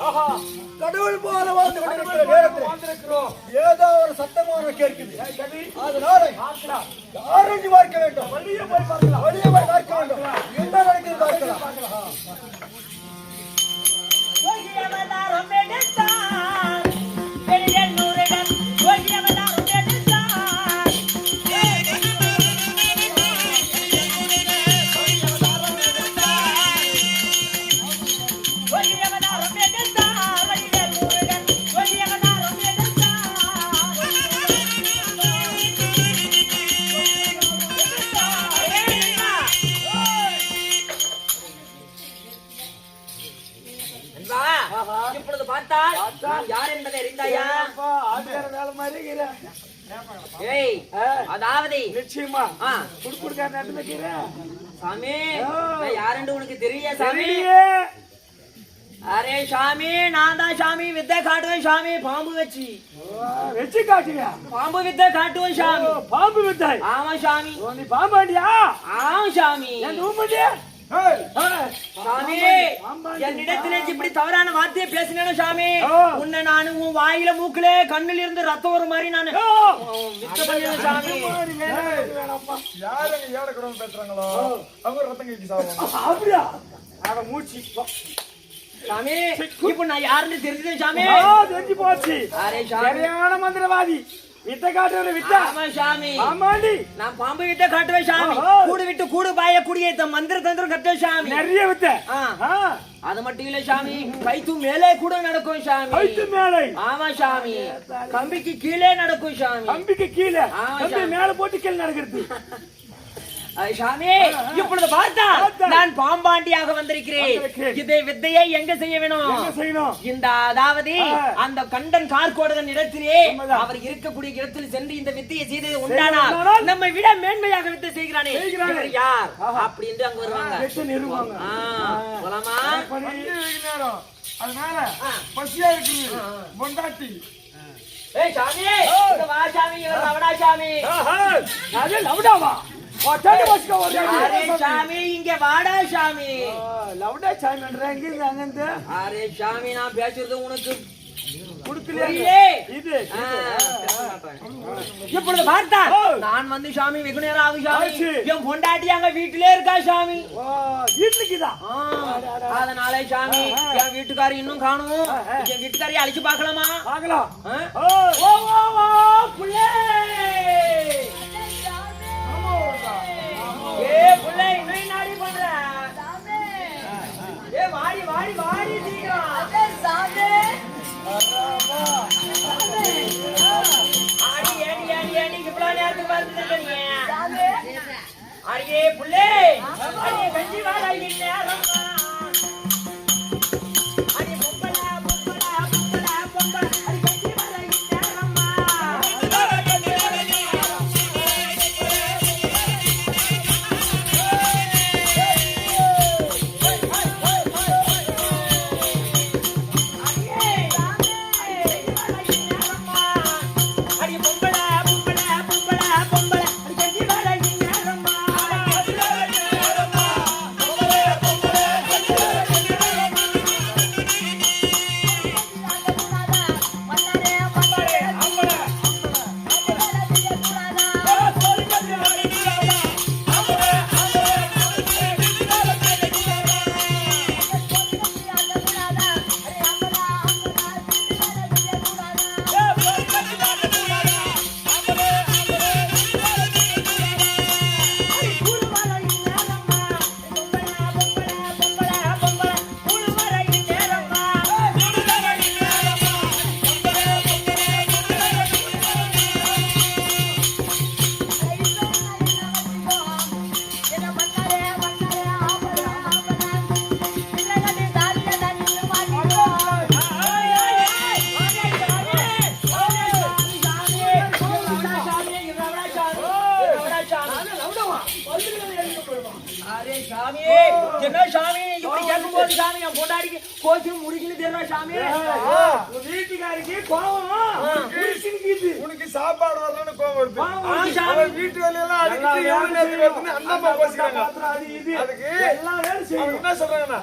ஆஹா கடவுள் போல வாழ்ந்து நேரத்தில் ஏதோ ஒரு சத்தமான கேட்குது அதனால ஆரஞ்சு பார்க்க வேண்டும். வெளியே போய் பார்க்கலாம். அதாவது நிச்சயமா. ஆ, குடுக்குடுக்கார நட்டு வைக்கிற சாமி யாருன்னு உனக்கு தெரியல சாமி. அரே சாமி நான் தான் சாமி வித்தை காட்டுவேன் சாமி பாம்பு வச்சு. வச்சு காட்டுவியா பாம்பு வித்தை காட்டுவேன் சாமி. பாம்பு வித்தாய் ஆமா சாமி. நீ பாம்பாண்டியா? ஆமா சாமி. என் ரூம்பாண்டி சாமி என்னிடத்திலே இப்படி தவறான வார்த்தையை பேசினேன் சாமி. உன்னை நான் உன் வாயில மூக்குல கண்ணில் இருந்து ரத்தம் ஒரு மாதிரி நான் சாமி. ஏழை குடும்பம் பேசுறாங்களோ அவங்க ரத்தம் கழிச்சு சாப்பிடுவாங்க அப்படியா? அட மூச்சு. சாமி இப்ப நான் யாருன்னு தெரிஞ்சது சாமி. தெரிஞ்சு போச்சு. சரியான மந்திரவாதி. வித்த காட்டுற வித்தா. ஆமா சாமி. நான் பாம்பு வித்த காட்டுவேன் சாமி. கூடு விட்டு கூடு பாய குடிய மந்திர தந்திரம் கட்டுவேன் சாமி. நிறைய வித்த. அது மட்டும் இல்ல சாமி. கைத்து மேலே கூட நடக்கும் சாமி. மேலே. ஆமா சாமி. கம்பிக்கு கீழே நடக்கும் சாமி. கம்பிக்கு கீழே. கம்பி. மேல போட்டு கீழே நடக்கிறது. சாமி இப்பொழுது பார்த்தா. நான் பாம்பாண்டியாக வந்திருக்கிறேன். இதை வித்தையை எங்க செய்ய வேணும் இந்த அதாவது. அந்த கண்டன் கார்கோடகன் இடத்திலே. அவர் இருக்கக்கூடிய இடத்தில் சென்று இந்த வித்தையை செய்தது உண்டானால் நம்மை விட மேன்மையாக வித்தை செய்கிறானே. யார்? ஆஹா. அப்படின்னு அங்க வருவாங்க. போலாமா? அதனால. பசியா இருக்குது பொண்டாட்டி ஏய் சாமி. வா சாமி. இவர் லவடா சாமி. லவுடாவா? சாமி? இங்க வாடா சாமி. லவுடா சாமின்ற எங்க இருந்து அங்க அரே சாமி நான் பேசுறது உனக்கு. இப்பொழுது பார்த்தா. நான் வந்து சாமி வெகு நேரம் ஆகும் சாமி. என் பொண்டாட்டி அங்க வீட்டிலே இருக்கா சாமி? ஓ, வீட்டுக்குதா? ஆ, அதனால சாமி என் வீட்டுக்காரி இன்னும் காணும் என் வீட்டுக்காரி அழிச்சு ஓ புள்ளே. ஏ புள்ளே இன்னும் நாடி பண்ற? ஏ வாடி வாடி வாடி சீக்கிரம். ஆடி ஏடி ஏடி ஏடி இவ்வளவு நேரத்துக்கு வந்துட்டு அடியே புள்ளே அடியே கஞ்சி வாடா நேரம்.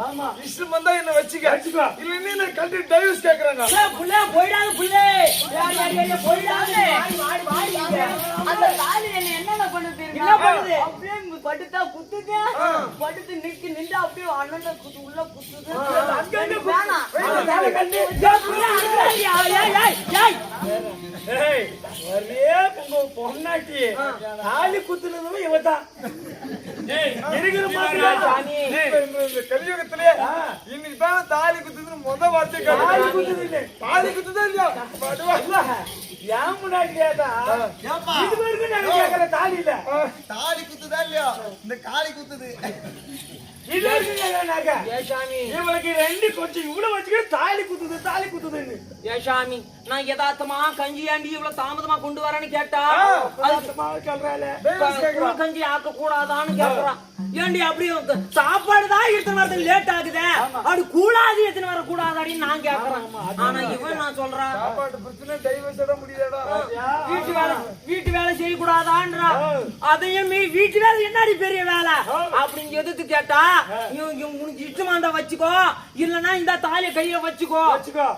ஆமா. இஷ்டம் வந்தா என்ன வச்சுக்க. வச்சுக்கோ. இல்லைன்னா என்ன கட்டி டைவர்ஸ் கேக்குறாங்க. ஏய், புள்ள போயிடாத புள்ளே. போயிடாத. அந்த தாலி என்ன என்னென்ன பண்ணுது? என்ன பண்ணுது? அப்படியே படுத்தா குத்துது. படுத்து நிக்கு நின்று அப்படியே அண்ணன் குத்து உள்ள குத்துது. அங்கங்க குத்து. வேணாம் பொண்டாட்டி. தாலி குத்துனதும் இவதான் இருக்கிற கலியுகத்திலே இன்னைக்கு தான் தாலி குத்துதுன்னு முத வார்த்தை தாலி குத்துது தாலி குத்துதா இல்லையா. ஏன் முன்னாடி இது வரைக்கும் நான் தாலி இல்ல. தாலி குத்துதா இல்லையா? இந்த காளி குத்துது. இது இவளுக்கு ரெண்டு கொஞ்சம் இவ்வளவு வச்சுக்கிட்டு தாலி குத்துது தாலி குத்துதுன்னு. ஏய், சாமி நான் யதார்த்தமா கஞ்சி ஆண்டி இவ்வளவு தாமதமா கொண்டு வரேன்னு கேட்டா? கஞ்சி ஆக்க கூடாதான்னு கேக்குறான். ஏண்டி அப்படி வந்து சாப்பாடு தான் எடுத்து வரது லேட் ஆகுதே? அது கூடாது எடுத்துன்னு வர கூடாதாடின்னு நான் கேக்குறேன். ஆனா இவன் நான் சொல்றான். சாப்பாட்டு பிரச்சனை டைவர்ஸோட முடியாதா வீட்டு வேலை வீட்டு வேலை செய்யக்கூடாதான்றா? அதையும் மீ வீட்டு வேலை என்னடி பெரிய வேலை? அப்படின்னு எதிர்த்து கேட்டா இவன் உனக்கு இஷ்டமா இருந்தா வச்சுக்கோ. இல்லன்னா இந்த தாலிய கையில வச்சுக்கோ. வச்சுக்கோ.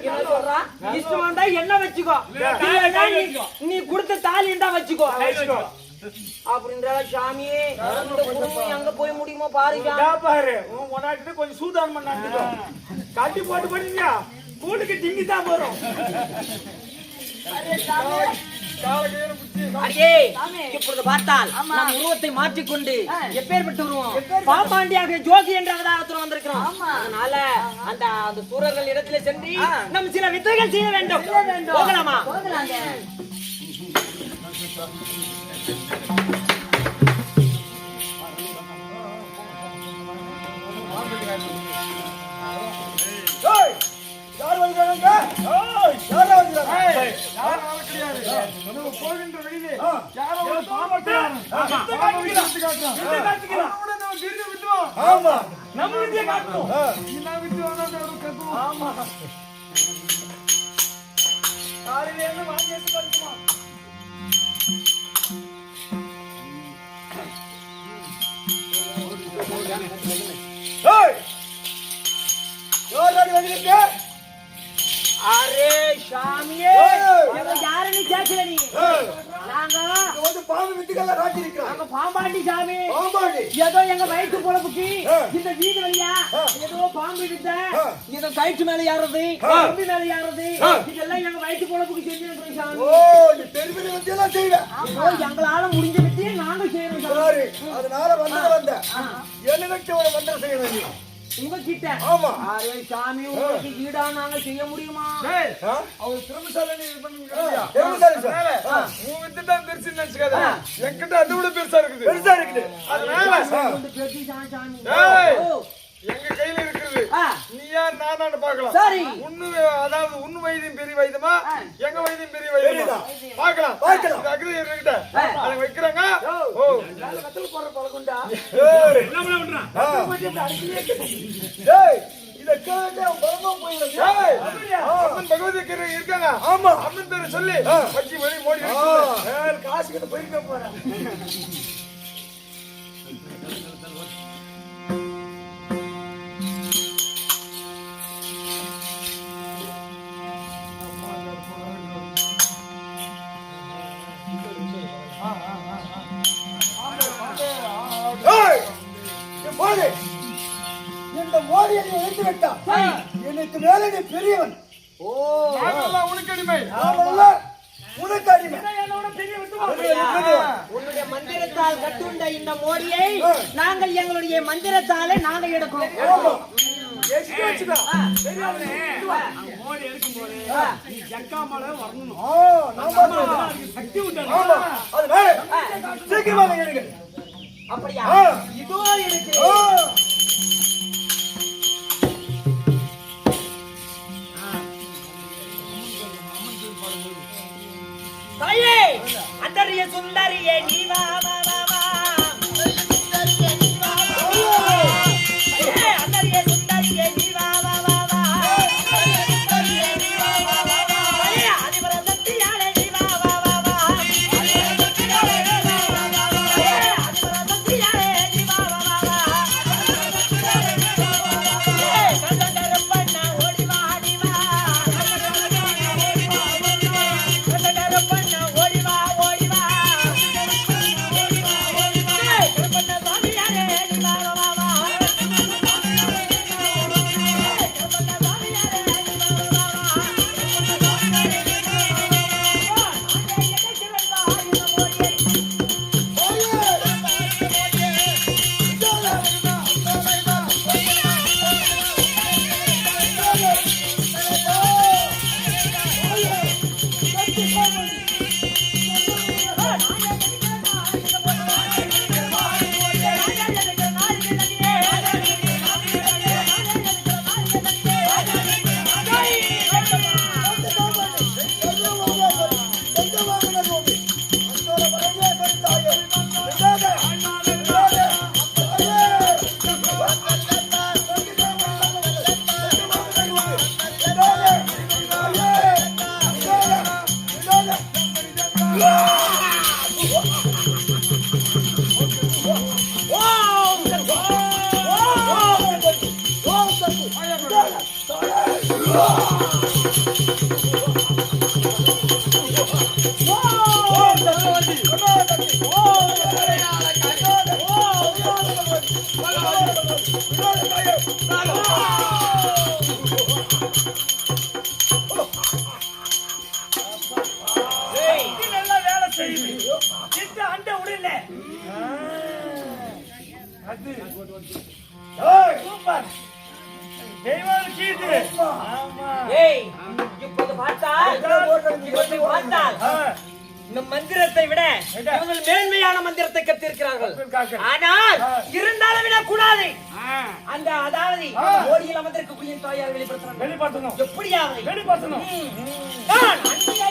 என்ன சொல்றா? இஷ்டமா இருந்தா என்ன வச்சுக்கோ? நீ- நீ கொடுத்த தாலி இருந்தா வச்சுக்கோ. வச்சுக்கோ அப்படின்ற சாமி இந்த குடும்பம் எங்க போய் முடியுமோ பாரு சாமி. இதா பாரு உன் முன்னாடி கொஞ்சம் சூதானம் பண்ணாங்க கட்டி போட்டு பண்ணீங்க கூட்டுக்கு டிங்கி தான் வரும். அடியே இப்பொழுது பார்த்தால் நம் உருவத்தை மாற்றிக்கொண்டு எப்பேற்பட்டு உருவம் பாப்பாண்டியாக ஜோகி என்ற அவதாரத்தில் வந்திருக்கிறோம் அதனால அந்த அந்த சூரர்கள் இடத்துல சென்று நம் சில வித்தைகள் செய்ய வேண்டும். போகலாமா? போகலாங்க. ஏய், யார் வந்தாங்க? நம்ம போகின்ற காட்டணும் நான் விட்டு வந்தா அவன் காலையில இருந்து வாங்கி எடுத்து கட்டுமா அரே சாமியே யாருன்னு கேட்கல நீ நாங்க வந்து பாம்பு விட்டுக்கெல்லாம் காட்டியிருக்கிறான். நாங்க பாம்பாண்டி சாமி பாம்பாடி. ஏதோ எங்க வயிற்று பொழப்புக்கு. இந்த வீடு வழியா. ஏதோ பாம்பு விட்ட. இதோ கயிற்று மேல ஏறது. கம்பி மேல ஏறது. இதெல்லாம் எங்க வயிற்று பொழப்புக்கு செஞ்சு சாமி ஓ, செய்வ. ஏதோ எங்களால முடிஞ்ச அதனால வந்தது வந்த. என்னை வச்சு ஒரு மந்திரம் செய்யணும் நீ. உங்ககிட்ட ஆமா. அரே சாமி உங்களுக்கு ஈடா நாங்க செய்ய முடியுமா? அவர் இல்லையா? அதனால, உன் வித்து தான் பெருசுன்னு நினைச்சுக்காத. என்கிட்ட அதை விட பெருசா இருக்குது. பெருசா இருக்குது. அதனால, கொஞ்சம் பெருசு தான் சாமி ஏய். ஓ. எங்க கையில இருக்கிறது ஆ. நீயா நானான்னு பார்க்கலாம். சரி. உன்னு அதாவது உன்னு வைத்தியம் பெரிய வைத்தியமா எங்க வைத்தியம் பெரிய வைத்தியமா பார்க்கலாம். பார்க்கலாம். அக்ரி என்கிட்ட அதை வைக்கிறாங்க. ஓ. கத்துல போற பழக்கம்டா. ஏய். என்ன பண்றான். ஏய், இத கேட்டு அவன் பரமா போயிடுது. ஏய், அம்மன் பகவதி கீரை இருக்காங்க. ஆமா. அம்மன் பேரை சொல்லி வச்சு வெளிய மோடி காசு கிட்ட போயிருக்க போறேன். இந்த மோடியை நீ இழுத்து விட்டா எனக்கு மேல நீ பெரியவன். ஓ. உனக்கு அடிமை. நாமல்ல உனக்கு அடிமை. அப்படியா? உன்னுடைய மந்திரத்தால் கட்டுண்ட இந்த மோடியை நாங்கள் எங்களுடைய மந்திரத்தாலே நாங்க எடுக்கிறோம். மோடி எடுக்கும் போது நீ ஜக்காமல வரணும். ஆ, நான் பார்க்கிறேன். அதுக்கு சக்தி உண்டு? ஆமா, அதனால சீக்கிரமாக எடுங்க. அப்படியா. இதோ இருக்கு సుందరియే నీవావా Bye. இது கத்திருக்கார்கள். ஆனால் இருந்தாலும் விட கூடாது ஆ, அந்த அதாவது ஓடியில் அமர்ந்திருக்கக்கூடிய தாயார் வெளிப்படுத்துறாங்க வெளிப்படுத்தணும். எப்படியாவது. வெளிப்படுத்தணும். நான் அன்பிய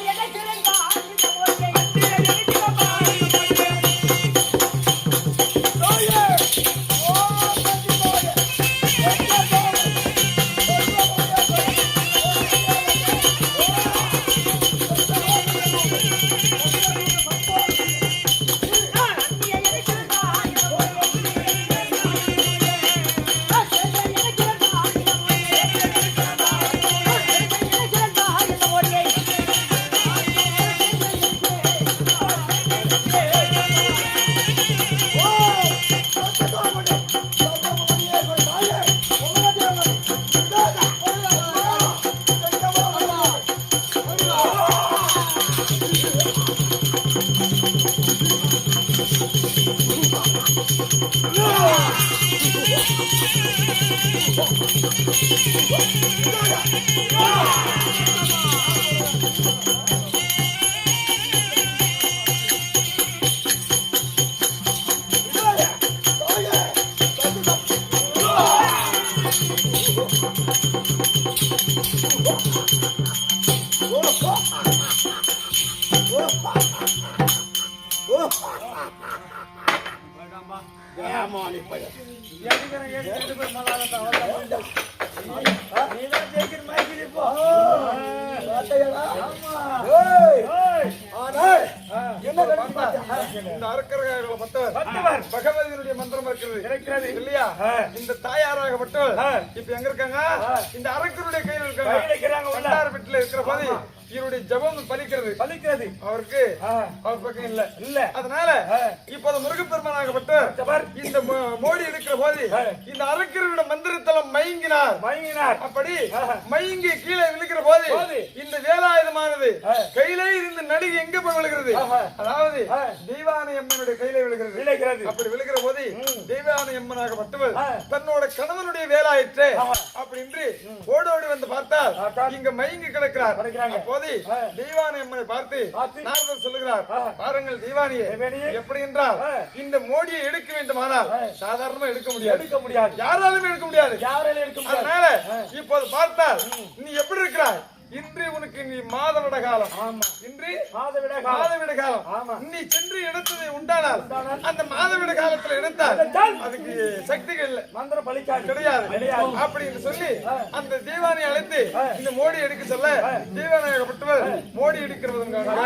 எடுக்கிறேன், இருக்கிறது. இல்லையா. இந்த தாயாராகப்பட்டவர் ஆ. இப்ப எங்க இருக்காங்க. இந்த அரக்கருடைய கையில் இருக்காங்க இருக்கிறாங்க வீட்டுல இருக்கிற போது ஆமா. இவருடைய ஜபம் பலிக்கிறது பலிக்கிறது. அவருக்கு அவர் பக்கம் இல்ல இல்ல. அதனால. இப்போது முருகப்பெருமானாகப்பட்டவர் பத்தவர். இந்த மோடி எடுக்கிற போது. இந்த அரக்கருடைய மந்திரத்தலம் மயங்கினார் மயங்கினார். அப்படி. மயங்கி கீழே விழுகிற போது. இந்த வேலாயுதமானது. கையிலே இருந்து நடுகு எங்க போய் விழுகிறது. அதாவது. தெய்வானை அம்மனுடைய கையிலே விழுகிறது விளைகிறது. அப்படி விழுகிற போது தெய்வானை அம்மனாகப்பட்டவள் ஆ. தன்னோட கணவனுடைய வேலாயிற்று. அப்படின்னு ஓடோடி வந்து பார்த்தால் பார்த்தா. இங்க மயங்கி கிடக்கிறார் ஆ. தெய்வானை அம்மனை பார்த்து. நாரதர் சொல்லுகிறார். பாருங்கள் தேவானியே. எப்படி என்றால். இந்த மோடியை எடுக்க வேண்டுமானால். சாதாரணமா எடுக்க முடியாது எடுக்க முடியாது. யாராலுமே எடுக்க முடியாது யாராலையும் எடுக்க முடியாது. அதனால இப்போது பார்த்தால் நீ உனக்கு நீ மாதவிட காலம் ஆமா. இன்று மாதவிட காலம். மாதவிட காலம் ஆமா. நீ சென்று எடுத்ததை உண்டானால் அந்த மாதவிட காலத்துல எடுத்தால் அதுக்கு சக்திகள் இல்லை மந்திரம் பலிக்காது. கிடையாது. அப்படின்னு சொல்லி அந்த தீவானை அழைத்து இந்த மோடி எடுக்க சொல்ல தீவானாகப்பட்டவர் மோடி எடுக்கிறதுக்காக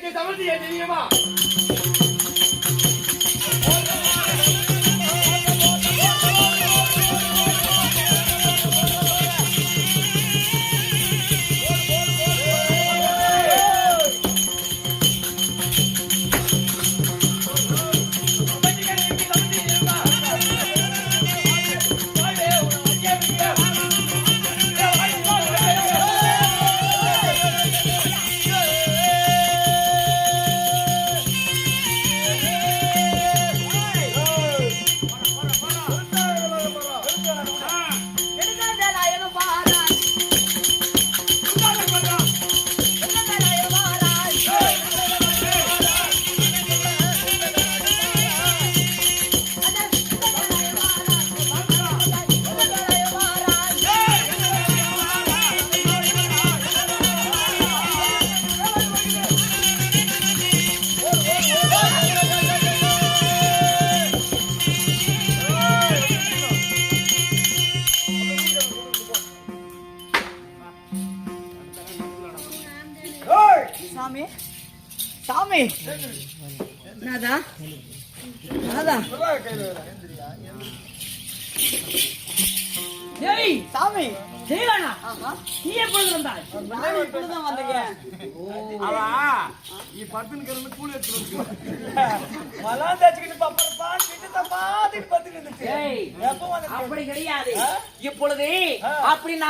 给咱们点点力嘛。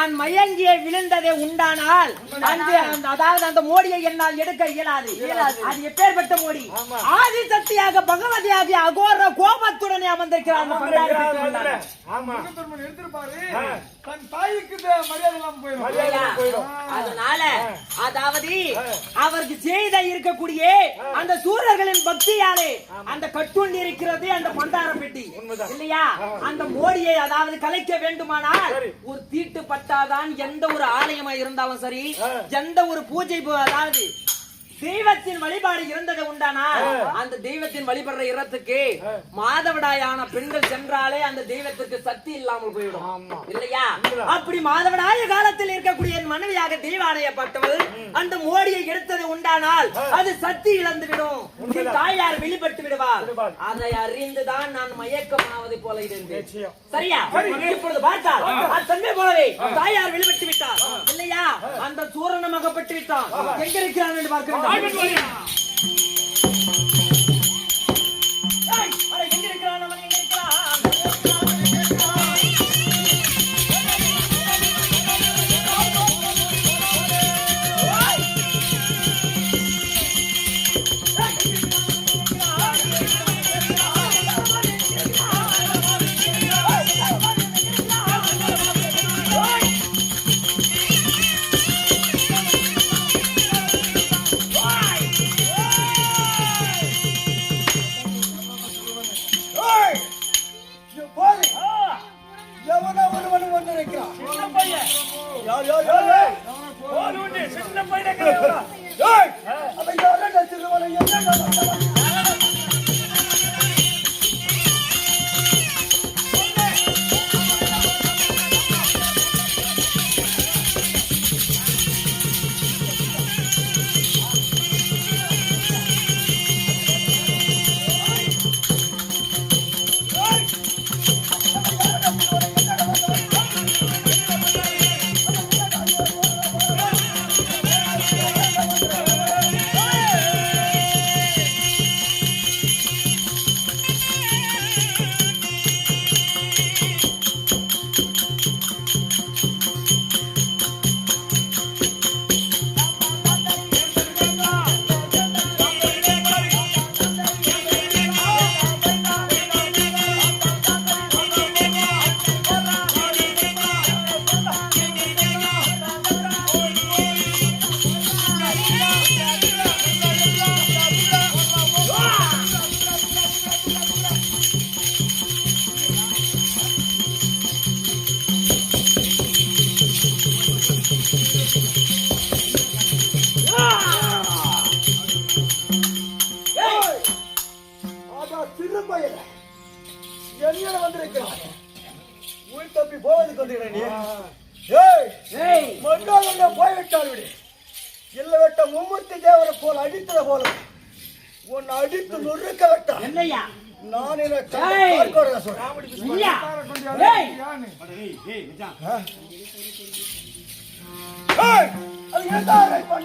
நான் மயங்கிய விழுந்ததே உண்டானால் அந்த அந்த- அதாவது அந்த மோடியை என்னால் எடுக்க இயலாது. அது எப்பேற்பட்ட மோடி? ஆதி சக்தியாக பகவதியாக அகோர கோபத்துடனே அமர்ந்திருக்கிறார் தன் தாய்க்கு போயிடும்? அதனால அதாவது அவருக்கு செய்த இருக்கக்கூடிய அந்த சூரர்களின் பக்தியாலே அந்த கட்டுண்டி இருக்கிறது அந்த பண்டார பெட்டி. இல்லையா? அந்த மோடியை அதாவது கலைக்க வேண்டுமானால் ஒரு தீட்டு பட்டாதான் எந்த ஒரு ஆலயமா இருந்தாலும் சரி எந்த ஒரு பூஜை அதாவது தெய்வத்தின் வழிபாடு இருந்தது உண்டானால் அந்த தெய்வத்தின் வழிபடுற இடத்துக்கு மாதவிடாயான பெண்கள் சென்றாலே அந்த தெய்வத்துக்கு சக்தி இல்லாமல் போயிடும் இல்லையா? அப்படி மாதவிடாய காலத்தில் இருக்கக்கூடிய மனைவியாக தெய்வானையப்பட்டவள் அந்த மோடியை எடுத்தது உண்டானால் அது சக்தி இழந்து விடும். தாயார் வெளிப்பட்டு விடுவார் அதை அறிந்துதான் நான் மயக்கமாவது போல இருந்தேன். சரியா? இப்பொழுது பார்த்தால் அது தன்மை போலவே தாயார் வெளிப்பட்டு விட்டார் இல்லையா? அந்த சூரணம் அகப்பட்டு விட்டான். எங்க இருக்கிறான் என்று 二十多亿啊！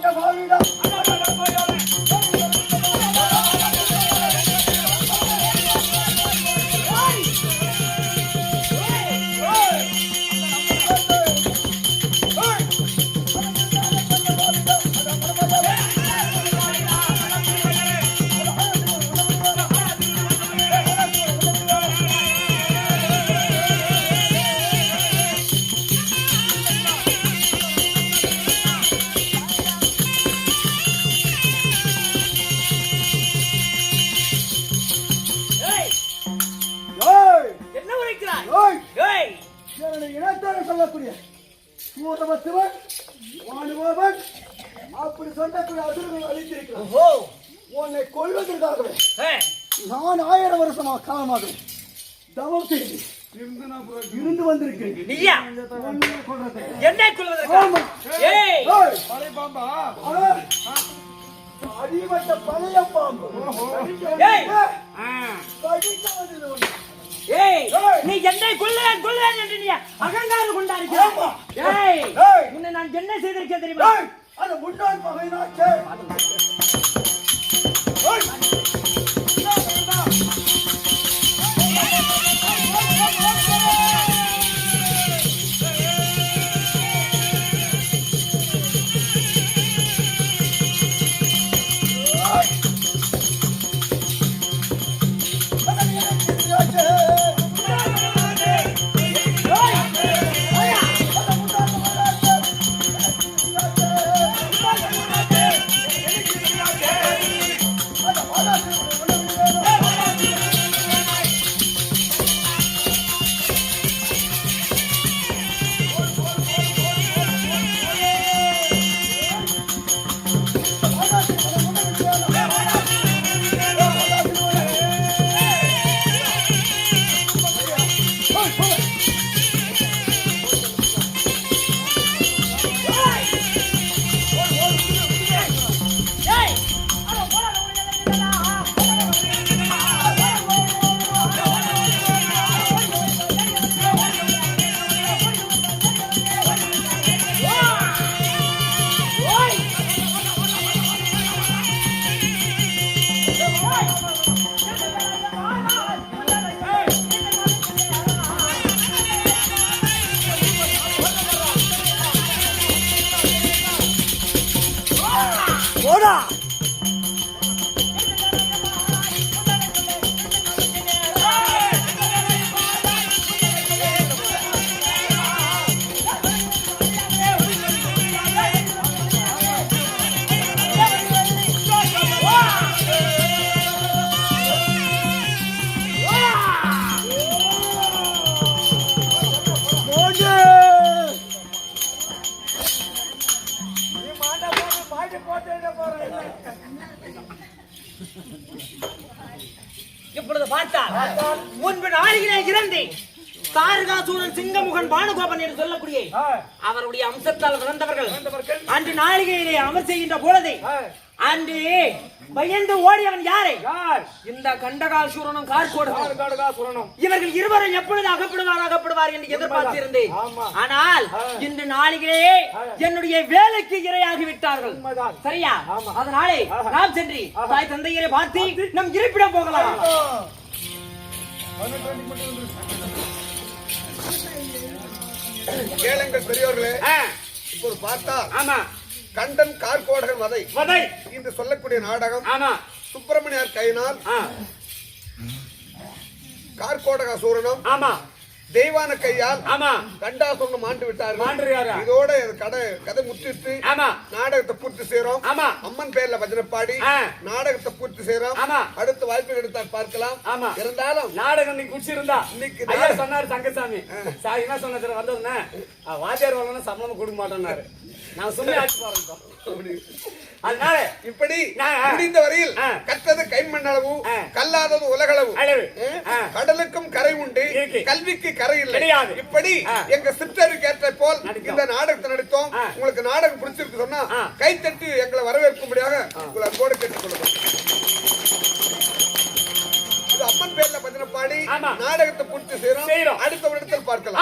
என்ன பண்ண தவம் செய்து இருந்து வந்திருக்கிறேன். நீயா. என்ன ஏய், பழைய பாம்பா? ஏய். நீ என்னை கொல்லுவேன் கொல்லுவேன் என்று நீ அகங்காரம் ஆமா. ஏய். உன்னை நான் என்ன செய்திருக்கேன் தெரியுமா? அது முன்னாள் பகைனாச்சே ஏய், அன்று நாளிகையிலே அமர் செய்கின்ற பொழுது அன்று பயந்து ஓடியவன் யாரை? இந்த கண்டகாசூரனும் கார்கோடும் இவர்கள் இருவரும் எப்பொழுது அகப்படுவார் அகப்படுவார் என்று எதிர்பார்த்திருந்தேன். ஆனால் இன்று நாளிகளே என்னுடைய வேலைக்கு இரையாகி விட்டார்கள். சரியா? அதனாலே நாம் சென்று தாய் தந்தையரை பார்த்து நம் இருப்பிடம் போகலாம். கேளுங்கள் பெரியோர்களே. இப்போது பார்த்தா ஆமா. கண்டன் கார்கோடகன் வதை. வதை. என்று சொல்லக்கூடிய நாடகம் ஆமா. சுப்பிரமணியார் கையினால் கார்கோடக சூரணம். ஆமா. தெய்வான கையால் ஆமா. கண்டாசுரனம் ஆண்டு விட்டார்கள். மாண்டுகிறாரா? இதோட இந்த கதை கதை முற்றிட்டு ஆமா. நாடகத்தை பூர்த்தி செய்றோம். ஆமா. அம்மன் பேர்ல பஜனை பாடி. நாடகத்தை பூர்த்தி செய்றோம். ஆமா. அடுத்த வாய்ப்பு எடுத்தால் பார்க்கலாம். ஆமா. இருந்தாலும் நாடகம் நீ குடிச்சிருந்தா. இன்னைக்கு ஐயா. சொன்னாரு தங்கசாமி சார் என்ன சொன்னாரு வந்ததுன்னா வாத்தியார் வரலன்னா சம்பளம் கொடுக்க மாட்டேன்னாரு. நான் ஆச்சு பாருங்க அதனால இப்படி. முடிந்த வரையில். கற்றது கைமண்ணளவு. கல்லாதது உலகளவு. கடலுக்கும் கரை உண்டு. கல்விக்கு கரை இல்லை கிடையாது. இப்படி. எங்க சிஸ்டருக்கு ஏற்ற போல். இந்த நாடகத்தை நடித்தோம். உங்களுக்கு நாடகம் பிடிச்சிருக்கு சொன்னா. கைத்தட்டி எங்களை வரவேற்கும்படியாக உங்களை அன்போடு கேட்டுக்கொள்ளும் இது அம்மன் பேர்ல பஜனை பாடி. நாடகத்தை பூர்த்தி செய்யறோம். அடுத்த ஒரு இடத்தில் பார்க்கலாம்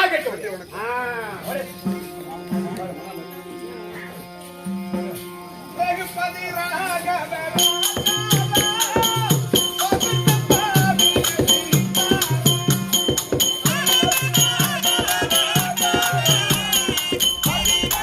அழகு பதிராக